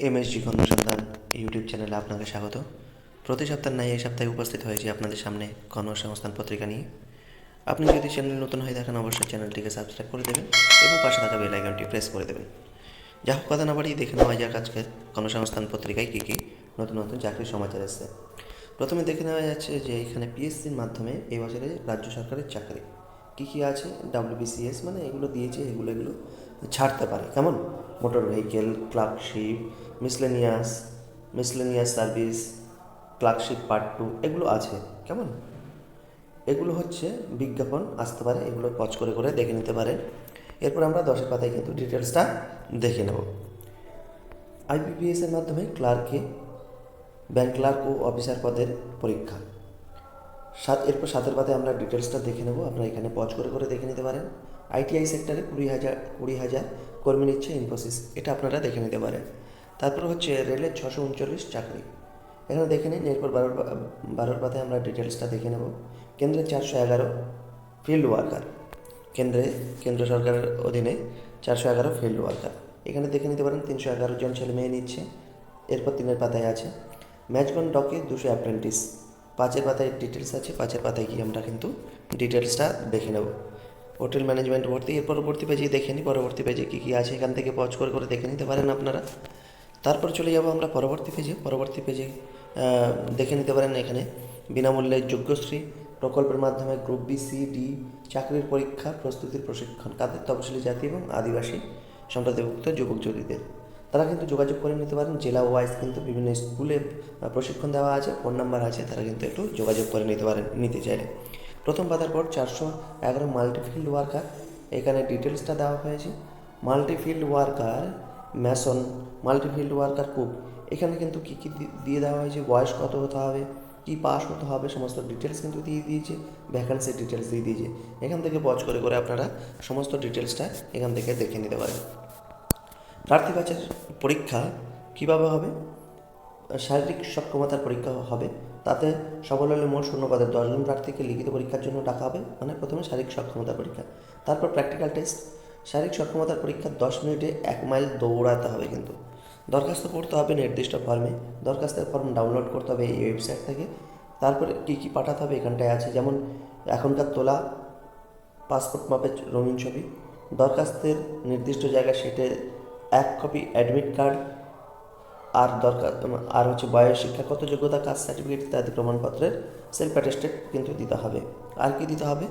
MSG কর্মসন্ধান YouTube চ্যানেলে আপনাকে স্বাগত। প্রতি সপ্তাহে নাই এই সপ্তাহে উপস্থিত হয়েছি আপনাদের সামনে কর্মসংস্থান পত্রিকা নিয়ে। আপনি যদি চ্যানেল নতুন হয়ে থাকেন, অবশ্যই চ্যানেলটিকে সাবস্ক্রাইব করে দেবেন এবং পাশে থাকা বেল আইকনটি প্রেস করে দেবেন। যা হোক, কথা না বাড়িয়ে দেখে নেওয়া যাক আজকে কর্মসংস্থান পত্রিকায় কী কী নতুন নতুন চাকরির সমাচার এসেছে প্রথমে দেখে নেওয়া যাচ্ছে যে এখানে পিএসসির মাধ্যমে এই বছরে রাজ্য সরকারের চাকরি। কী কী আছে? ডাব্লিউবিসিএস মানে এগুলো দিয়েছে, এগুলো এগুলো। ছাড়তে পারে। কেমন? Motor vehicle clerkship miscellaneous miscellaneous service clerkship part two এগুলো আছে। কেমন? এগুলো হচ্ছে বিজ্ঞাপন, আসতে পারে। এগুলো পজ করে করে দেখে নিতে পারেন। এরপর আমরা দশের পাতায় কিন্তু ডিটেলসটা দেখে নেব। আইবিপিএস এর মাধ্যমে ক্লার্কে ব্যাংক ক্লার্ক ও অফিসার পদের পরীক্ষা। সাত, এরপর সাতের পাতে আমরা ডিটেলসটা দেখে নেব। আপনারা এখানে পজ করে করে দেখে নিতে পারেন। আইটিআই সেক্টরে কুড়ি হাজার কুড়ি হাজার কর্মী নিচ্ছে ইনফোসিস এটা আপনারা দেখে নিতে পারেন। তারপর হচ্ছে রেলের ছশো উনচল্লিশ চাকরি। এখানে দেখে নিন, এরপর বারোর বারোর পাতে আমরা ডিটেলসটা দেখে নেব। কেন্দ্রের চারশো এগারো ফিল্ড ওয়ার্কার। কেন্দ্রে, কেন্দ্র সরকারের অধীনে চারশো এগারো ফিল্ড ওয়ার্কার। এখানে দেখে নিতে পারেন, তিনশো এগারো জন ছেলে মেয়ে নিচ্ছে। এরপর তিনের পাতায় আছে, ম্যাচগন ডকে দুশো অ্যাপ্রেন্টিস। পাঁচের পাতায় ডিটেলস আছে, পাঁচের পাতায় গিয়ে আমরা কিন্তু ডিটেলসটা দেখে নেব। হোটেল ম্যানেজমেন্ট ভর্তি, এর পরবর্তী পেজে দেখে নিই, পরবর্তী পেজে কী কী আছে, এখান থেকে পজ করে করে দেখে নিতে পারেন আপনারা। তারপর চলে যাব আমরা পরবর্তী পেজে পরবর্তী পেজে দেখে নিতে পারেন এখানে, বিনামূল্যে যোগ্যশ্রী, প্রকল্পের মাধ্যমে গ্রুপ বি, সি, ডি, চাকরির পরীক্ষা, প্রস্তুতির প্রশিক্ষণ, কাদের তপশিলি জাতি এবং আদিবাসী সম্প্রদায়ভুক্ত যুবক যুবতীদের। তারা কিন্তু যোগাযোগ করে নিতে পারেন, জেলা ওয়াইজ কিন্তু বিভিন্ন স্কুলে প্রশিক্ষণ দেওয়া আছে, ফোন নাম্বার আছে, তারা কিন্তু একটু যোগাযোগ করে নিতে পারেন, নিতে চাইলে। প্রথম পাতার পর চারশো এগারো মাল্টিফিল্ড ওয়ার্কার এখানে ডিটেলসটা দেওয়া হয়েছে। Multifield worker mason multifield worker cook এখানে কিন্তু কী কী দিয়ে দেওয়া হয়েছে, বয়স কত হতে হবে, কী পাস হতে হবে, সমস্ত ডিটেলস কিন্তু দিয়ে দিয়েছে ভ্যাকান্সির ডিটেলস দিয়ে দিয়েছে। এখান থেকে পজ করে করে আপনারা সমস্ত ডিটেলসটা এখান থেকে দেখে নিতে পারেন প্রার্থী বাচের পরীক্ষা কীভাবে হবে? শারীরিক সক্ষমতার পরীক্ষা হবে। তাতে সফল হলে মোট শূন্য পদের দশজন প্রার্থীকে লিখিত পরীক্ষার জন্য ডাকা হবে মানে প্রথমে শারীরিক সক্ষমতা পরীক্ষা। তারপর প্র্যাকটিক্যাল টেস্ট শারীরিক সক্ষমতার পরীক্ষা দশ মিনিটে এক মাইল দৌড়াতে হবে কিন্তু। দরখাস্ত করতে হবে নির্দিষ্ট ফর্মে দরখাস্তের ফর্ম ডাউনলোড করতে হবে এই ওয়েবসাইট থেকে। তারপরে কী কী পাঠাতে হবে এখানটায় আছে, যেমন এখনকার তোলা পাসপোর্ট মাপের রঙিন ছবি, দরখাস্তের নির্দিষ্ট জায়গায় সেটে এক কপি অ্যাডমিট কার্ড আর দরকার, আর হচ্ছে বয়স শিক্ষাগত যোগ্যতা, কাস্ট সার্টিফিকেট ইত্যাদি প্রমাণপত্রের সেলফ অ্যাটেস্টেড কিন্তু দিতে হবে। আর কি দিতে হবে?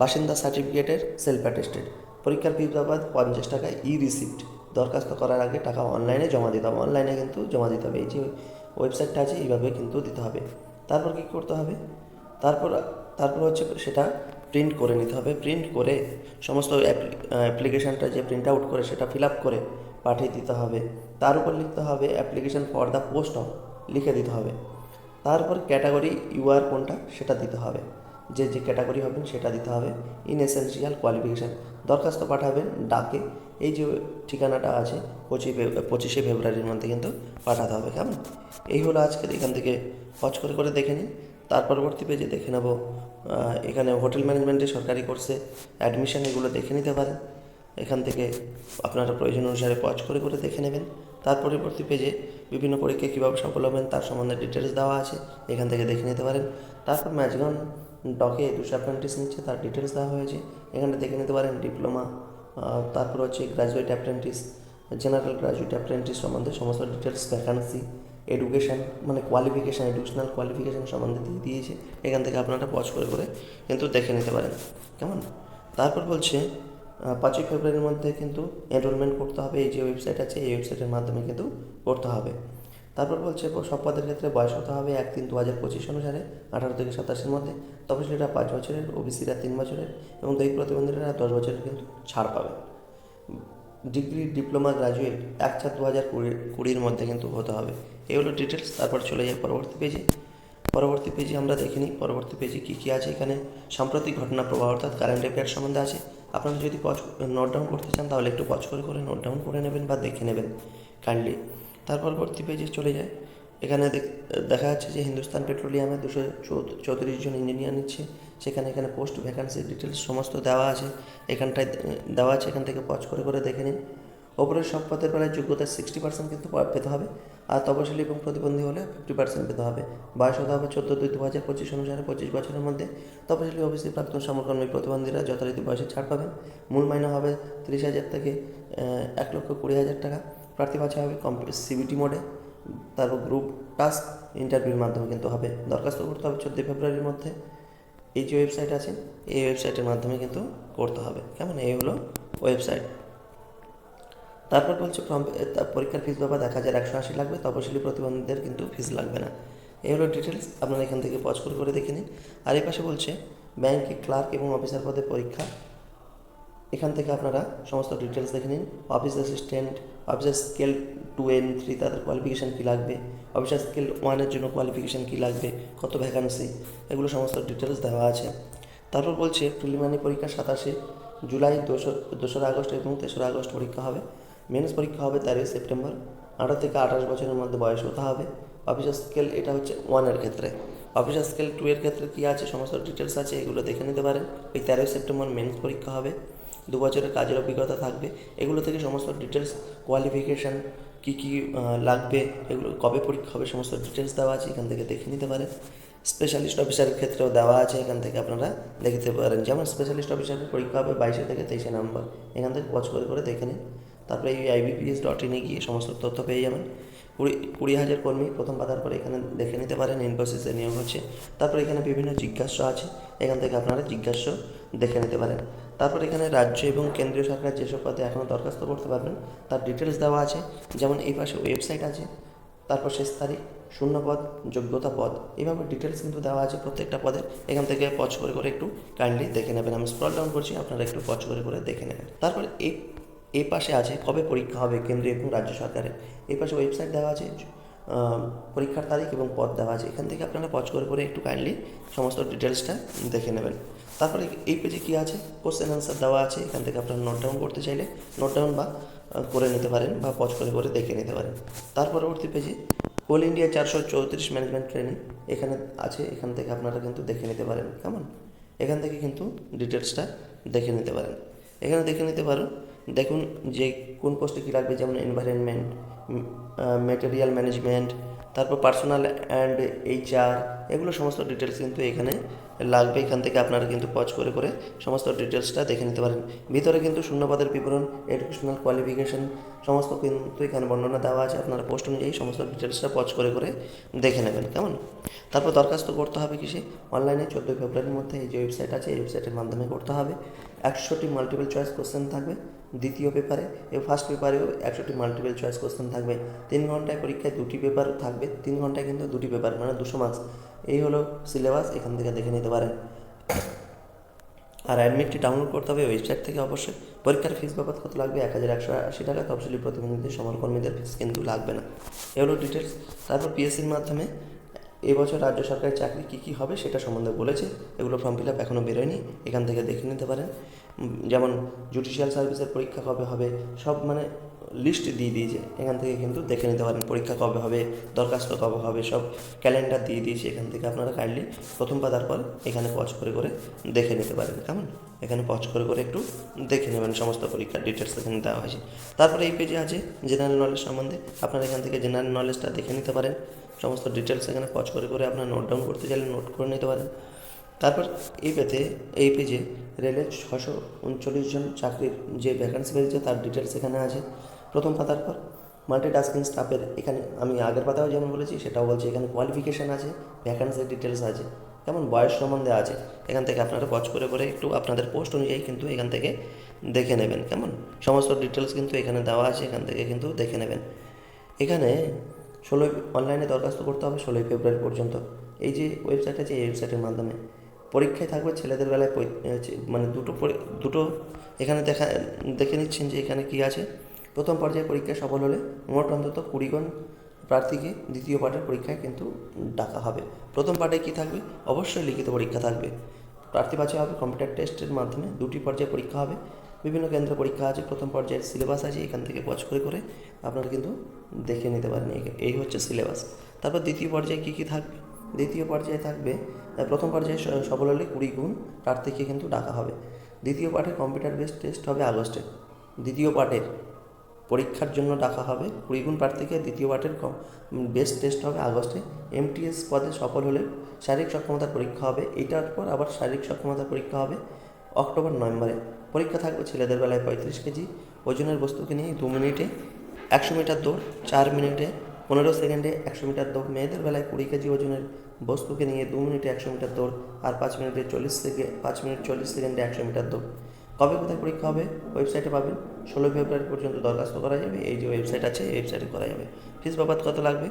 বাসিন্দা সার্টিফিকেটের সেলফ অ্যাটেস্টেড পরীক্ষার ফি বাবদ পঞ্চাশ টাকা ই রিসিপ্ট দরখাস্ত করার আগে টাকা অনলাইনে জমা দিতে হবে। অনলাইনে কিন্তু জমা দিতে হবে। এই যে ওয়েবসাইটটা আছে, এইভাবে কিন্তু দিতে হবে। তারপর কি করতে হবে? তারপর তারপর হচ্ছে সেটা প্রিন্ট করে নিতে হবে। প্রিন্ট করে সমস্ত অ্যাপ্লিকেশানটা যে প্রিন্ট আউট করে, সেটা ফিল আপ করে পাঠিয়ে দিতে হবে। তার উপর লিখতে হবে application for the post of লিখে দিতে হবে। তারপর ক্যাটাগরি ইউআর কোনটা সেটা দিতে হবে। যে যে ক্যাটাগরি হবেন সেটা দিতে হবে। ইন এসেন্সিয়াল কোয়ালিফিকেশান দরখাস্ত পাঠাবেন ডাকে। এই যে ঠিকানাটা আছে পঁচিশে পঁচিশে ফেব্রুয়ারির মধ্যে কিন্তু পাঠাতে হবে। কেমন? এই হলো আজকের, এখান থেকে পজ করে করে দেখে নিন। তার পরবর্তী পেজে দেখে নেব। এখানে হোটেল ম্যানেজমেন্টে সরকারি কোর্সে অ্যাডমিশন এগুলো দেখে নিতে পারেন। এখান থেকে আপনারা প্রয়োজন অনুসারে পজ করে করে দেখে নেবেন। তার পরবর্তী পেজে বিভিন্ন পরীক্ষায় কীভাবে সফল হবেন তার সম্বন্ধে ডিটেলস দেওয়া আছে, এখান থেকে দেখে নিতে পারেন। তারপর ম্যাচগন ডকে দুশো অ্যাপ্রেন্টিস নিচ্ছে, তার ডিটেলস দেওয়া হয়েছে। এখানে দেখে নিতে পারেন ডিপ্লোমা তারপর হচ্ছে graduate apprentice general graduate apprentice সম্বন্ধে সমস্ত ডিটেলস ভ্যাকান্সি এডুকেশন মানে কোয়ালিফিকেশান এডুকেশনাল কোয়ালিফিকেশান সম্বন্ধে দিয়ে দিয়েছে। এখান থেকে আপনারা পজ করে করে কিন্তু দেখে নিতে পারেন। কেমন? তারপর বলছে পাঁচই ফেব্রুয়ারির মধ্যে কিন্তু এনরোলমেন্ট করতে হবে। এই যে ওয়েবসাইট আছে, এই ওয়েবসাইটের মাধ্যমে কিন্তু করতে হবে। তারপর বলছে সব পদের ক্ষেত্রে বয়স হতে হবে এক তিন দু হাজার পঁচিশ অনুসারে, আঠারো থেকে সাতাশের মধ্যে। তপশিলীরা পাঁচ বছরের ওবিসিরা তিন বছরের এবং দৈহিক প্রতিবন্ধীরা দশ বছরের কিন্তু ছাড় পাবে। ডিগ্রি, ডিপ্লোমা গ্রাজুয়েট এক চার দু হাজার কুড়ি, কুড়ির মধ্যে কিন্তু হতে হবে। এই হলো ডিটেলস তারপর চলে যাই পরবর্তী পেজে পরবর্তী পেজে আমরা দেখে নিই, পরবর্তী পেজে কী কী আছে এখানে। সাম্প্রতিক ঘটনা প্রবাহ অর্থাৎ কারেন্ট অ্যাফেয়ার সম্বন্ধে আছে। আপনারা যদি পজ নোট ডাউন করতে চান, তাহলে একটু পজ করে করে নোট ডাউন করে নেবেন বা দেখে নেবেন কাইন্ডলি তার পরবর্তী পেজে চলে যায় এখানে দেখ- যাচ্ছে যে হিন্দুস্তান পেট্রোলিয়ামে দুশো চৌত্রিশ জন ইঞ্জিনিয়ার নিচ্ছে। সেখানে এখানে পোস্ট ভ্যাকান্সি ডিটেলস সমস্ত দেওয়া আছে। এখানটায়, দেওয়া আছে, এখান থেকে পজ করে করে দেখে নিন। ওপরের সব বেলায় যোগ্যতার সিক্সটি পার্সেন্ট কিন্তু পেতে হবে। আর তপশিলি এবং প্রতিবন্ধী হলে ফিফটি পার্সেন্ট পেতে হবে। বয়স হতে হবে চোদ্দ দুই দু হাজার পঁচিশ অনুসারে পঁচিশ বছরের মধ্যে। তপশিলি ওবিসি প্রাক্তন সমকর্মী প্রতিবন্ধীরা যথারীতি বয়সে ছাড় পাবেন। মূল মাইনে হবে তিরিশ হাজার থেকে এক লক্ষ কুড়ি হাজার টাকা। প্রার্থী বাছা হবে কম্পিউটার সিবিটি মোডে। তারপর গ্রুপ টাস্ক ইন্টারভিউর মাধ্যমে কিন্তু হবে। দরখাস্ত করতে হবে চোদ্দোই ফেব্রুয়ারির মধ্যে। এই যে ওয়েবসাইট আছে, এই ওয়েবসাইটের মাধ্যমে কিন্তু করতে হবে। কেমন? এই হলো ওয়েবসাইট তারপর বলছে ফর্ম পরীক্ষার ফিস বাবা এক হাজার একশো আশি লাগবে তপশিলি প্রতিবন্ধীদের কিন্তু ফিস লাগবে না। এই হলো ডিটেলস আপনারা এখান থেকে পজ করে করে দেখে নিন। আর এই পাশে বলছে ব্যাংকে ক্লার্ক এবং অফিসার পদে পরীক্ষা। এখান থেকে আপনারা সমস্ত ডিটেলস দেখে নিন। Office assistant officer scale two and three তাদের কোয়ালিফিকেশান কী লাগবে? অফিসার স্কেল ওয়ানের জন্য কোয়ালিফিকেশান কী লাগবে? কত ভ্যাকান্সি এগুলো সমস্ত ডিটেলস দেওয়া আছে। তারপর বলছে প্রিলিমিনারি পরীক্ষা সাতাশে জুলাই দোসরা আগস্ট এবং তেসরা আগস্ট পরীক্ষা হবে। মেন্স পরীক্ষা হবে তেরোই সেপ্টেম্বর। আঠারো থেকে আঠাশ বছরের মধ্যে বয়স হতে হবে। অফিসার স্কেল এটা হচ্ছে ওয়ানের ক্ষেত্রে। অফিসার স্কেল টু এর ক্ষেত্রে কী আছে? সমস্ত ডিটেলস আছে, এগুলো দেখে নিতে পারেন। ওই তেরোই সেপ্টেম্বর মেন্স পরীক্ষা হবে। দু বছরের কাজের অভিজ্ঞতা থাকবে। এগুলো থেকে সমস্ত ডিটেলস কোয়ালিফিকেশান কী কী লাগবে, এগুলো কবে পরীক্ষা হবে সমস্ত ডিটেলস দেওয়া আছে, এখান থেকে দেখে নিতে পারেন। স্পেশালিস্ট অফিসারের ক্ষেত্রেও দেওয়া আছে, এখান থেকে আপনারা দেখতে পারেন। যেমন স্পেশালিস্ট অফিসারের পরীক্ষা হবে বাইশে থেকে তেইশে নাম্বার এখান থেকে পজ করে করে দেখে নিন। তারপরে এই আইবিপিএস ডট ইনে গিয়ে সমস্ত তথ্য পেয়ে যাবেন। কুড়ি কুড়ি হাজার কর্মী প্রথম পাতার পরে এখানে দেখে নিতে পারেন ইনফোসিসে নিয়োগ হচ্ছে। তারপর এখানে বিভিন্ন জিজ্ঞাসা আছে, এখান থেকে আপনারা জিজ্ঞাসা দেখে নিতে পারেন। তারপর এখানে রাজ্য এবং কেন্দ্রীয় সরকার যেসব পদে এখনও দরখাস্ত করতে পারবেন, তার ডিটেলস দেওয়া আছে। যেমন এই পাশে ওয়েবসাইট আছে, তারপর শেষ তারিখ, শূন্য পদ, যোগ্যতা পদ এইভাবে ডিটেলস কিন্তু দেওয়া আছে প্রত্যেকটা পদের এখান থেকে পজ করে করে একটু কাইন্ডলি দেখে নেবেন। আমি স্ক্রল ডাউন করছি, আপনারা একটু পজ করে করে দেখে নেবেন। তারপরে এই এই পাশে আছে কবে পরীক্ষা হবে কেন্দ্রীয় এবং রাজ্য সরকারের? এই পাশে ওয়েবসাইট দেওয়া আছে পরীক্ষার তারিখ এবং পদ দেওয়া আছে। এখান থেকে আপনারা পজ করে করে একটু কাইন্ডলি সমস্ত ডিটেলসটা দেখে নেবেন। তারপরে এই পেজে কী আছে? কোশ্চেন অ্যান্সার দেওয়া আছে। এখান থেকে আপনারা নোট ডাউন করতে চাইলে নোট ডাউন বা করে নিতে পারেন বা পজ করে করে দেখে নিতে পারেন। তার পরবর্তী পেজে কোল ইন্ডিয়া চারশো চৌত্রিশ ম্যানেজমেন্ট ট্রেনিং এখানে আছে। এখান থেকে আপনারা কিন্তু দেখে নিতে পারেন। কেমন? এখান থেকে কিন্তু ডিটেলসটা দেখে নিতে পারেন। এখানে দেখে নিতে পারো দেখুন যে কোন পোস্টে কী লাগবে, যেমন এনভায়রনমেন্ট ম্যাটেরিয়াল ম্যানেজমেন্ট তারপর পার্সোনাল অ্যান্ড এইচআর এগুলো সমস্ত ডিটেলস কিন্তু এখানে লাগবে এখান থেকে আপনারা কিন্তু পজ করে করে সমস্ত ডিটেলসটা দেখে নিতে পারেন। ভিতরে কিন্তু শূন্যপদের বিবরণ এডুকেশনাল কোয়ালিফিকেশন সমস্ত কিন্তু এখানে বর্ণনা দেওয়া আছে। আপনারা পোস্ট অনুযায়ী সমস্ত ডিটেলসটা পজ করে করে দেখে নেবেন, কেমন? তারপর দরখাস্ত করতে হবে কিসে? অনলাইনে চোদ্দোই ফেব্রুয়ারির মধ্যে এই যে ওয়েবসাইট আছে, এই ওয়েবসাইটের মাধ্যমে করতে হবে। একশোটি মাল্টিপল চয়েস কোশ্চেন থাকবে। দ্বিতীয় পেপারে এবং ফার্স্ট পেপারেও একশোটি মাল্টিপল চয়েস কোশ্চেন থাকবে। তিন ঘন্টায় পরীক্ষায় দুটি পেপার থাকবে। তিন ঘন্টায় কিন্তু দুটি পেপার মানে দুশো মার্কস এই হলো সিলেবাস এখান থেকে দেখে নিতে পারেন। আর অ্যাডমিটটি ডাউনলোড করতে হবে ওয়েবসাইট থেকে অবশ্যই। পরীক্ষার ফিস বাবদ কত লাগবে? এক হাজার একশো আশি টাকা। তফসিলি প্রতিনিধিদের সমরকর্মীদের ফিস কিন্তু লাগবে না। এগুলো ডিটেলস তারপর পিএসসির মাধ্যমে এবছর রাজ্য সরকারি চাকরি কী কী হবে সেটা সম্বন্ধে বলেছে। এগুলো ফর্ম ফিল আপ এখনও বেরোয়নি। এখান থেকে দেখে নিতে পারেন। যেমন জুডিশিয়াল সার্ভিসের পরীক্ষা কবে হবে? সব মানে লিস্ট দিয়ে দিয়েছে। এখান থেকে কিন্তু দেখে নিতে পারেন পরীক্ষা কবে হবে, দরখাস্ত কবে হবে, সব ক্যালেন্ডার দিয়ে দিয়েছে এখান থেকে আপনারা কাইন্ডলি প্রথম পাতার পর এখানে পজ করে করে দেখে নিতে পারেন। কেমন? এখানে পজ করে করে একটু দেখে নেবেন সমস্ত পরীক্ষার ডিটেলস এখানে দেওয়া হয়েছে তারপরে এই পেজে আছে জেনারেল নলেজ সম্বন্ধে। আপনারা এখান থেকে জেনারেল নলেজটা দেখে নিতে পারেন। সমস্ত ডিটেলস এখানে পজ করে করে আপনারা নোট ডাউন করতে চাইলে নোট করে নিতে পারেন। তারপর এই পেতে এই পেজে রেলের ছশো উনচল্লিশ জন চাকরির যে ভ্যাকান্সি বেরিয়েছে তার ডিটেলস এখানে আছে। প্রথম পাতার পর মাল্টি মাল্টিটাস্কিং স্টাফের এখানে আমি আগের পাতাও যেমন বলেছি, সেটাও বলছি, এখানে কোয়ালিফিকেশান আছে ভ্যাকান্সির ডিটেলস আছে, কেমন বয়স সম্বন্ধে আছে, এখান থেকে আপনারা পজ করে করে একটু আপনাদের পোস্ট অনুযায়ী কিন্তু এখান থেকে দেখে নেবেন, কেমন? সমস্ত ডিটেলস কিন্তু এখানে দেওয়া আছে, এখান থেকে কিন্তু দেখে নেবেন। এখানে ষোলোই অনলাইনে দরখাস্ত করতে হবে ষোলোই ফেব্রুয়ারি পর্যন্ত। এই যে ওয়েবসাইট আছে এই ওয়েবসাইটের মাধ্যমে পরীক্ষায় থাকবে, ছেলেদের বেলায় মানে দুটো দুটো এখানে দেখা দেখে নিচ্ছেন যে এখানে কি আছে। প্রথম পর্যায়ে পরীক্ষায় সফল হলে মোট অন্তত কুড়িগণ প্রার্থীকে দ্বিতীয় পাঠের পরীক্ষায় কিন্তু ডাকা হবে। প্রথম পাঠে কি থাকবে? অবশ্যই লিখিত পরীক্ষা থাকবে। প্রার্থী বাছা হবে, কম্পিউটার টেস্টের মাধ্যমে দুটি পর্যায়ে পরীক্ষা হবে। বিভিন্ন কেন্দ্র পরীক্ষা আছে, প্রথম পর্যায়ের সিলেবাস আছে, এখান থেকে পজ করে করে আপনারা কিন্তু দেখে নিতে পারেন এই- হচ্ছে সিলেবাস। তারপর দ্বিতীয় পর্যায়ে কী কী থাকবে? দ্বিতীয় পর্যায়ে থাকবে প্রথম পর্যায়ে সফল হলে কুড়ি গুণ প্রার্থীকে কিন্তু ডাকা হবে। দ্বিতীয় পাঠে কম্পিউটার বেসড টেস্ট হবে আগস্টে। দ্বিতীয় পাঠের পরীক্ষার জন্য ডাকা হবে। কুড়ি গুণ প্রার্থীকে দ্বিতীয় পার্টের বেস্ট টেস্ট হবে আগস্টে। এমটিএস পদে সফল হলে শারীরিক সক্ষমতার পরীক্ষা হবে। এইটার পর আবার শারীরিক সক্ষমতার পরীক্ষা হবে অক্টোবর, নভেম্বরে। পরীক্ষা থাকবে ছেলেদের বেলায় পঁয়ত্রিশ কেজি। ওজনের বস্তুকে নিয়ে দু মিনিটে একশো মিটার দৌড়, চার মিনিটে পনেরো সেকেন্ডে একশো মিটার দৌড়। মেয়েদের বেলায় কুড়ি কেজি ওজনের বস্তুকে নিয়ে দু মিনিটে একশো মিটার দৌড় আর পাঁচ মিনিটে চল্লিশ সেকেন্ড পাঁচ মিনিট চল্লিশ সেকেন্ডে একশো মিটার দৌড়। কবে কোথায় পরীক্ষা হবে? ওয়েবসাইটে পাবেন। ষোলোই ফেব্রুয়ারি পর্যন্ত দরখাস্ত করা যাবে। এই যে ওয়েবসাইট আছে, এই ওয়েবসাইটে করা যাবে। ফিস বাবদ কত লাগবে?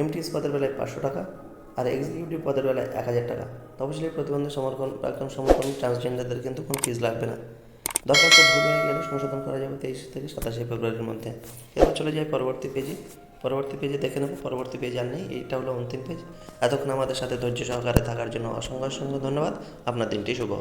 এমটিএস পদের বেলায় পাঁচশো টাকা আর এক্সিকিউটিভ পদের বেলায় এক হাজার টাকা। তপশিলি প্রতিবন্ধী সমর্থন, প্রাক্তন সমর্থন ট্রান্সজেন্ডারদের কিন্তু কোনো ফিস লাগবে না। দরখাস্ত ভুল হয়ে গেলে সংশোধন করা যাবে তেইশ থেকে সাতাশে ফেব্রুয়ারির মধ্যে। এবার চলে যাই পরবর্তী পেজে পরবর্তী পেজে দেখে নেব, পরবর্তী পেজ আর নেই। এইটা হলো অন্তিম পেজ এতক্ষণ আমাদের সাথে ধৈর্য সহকারে থাকার জন্য অসংখ্য অসংখ্য ধন্যবাদ। আপনার দিনটি শুভ।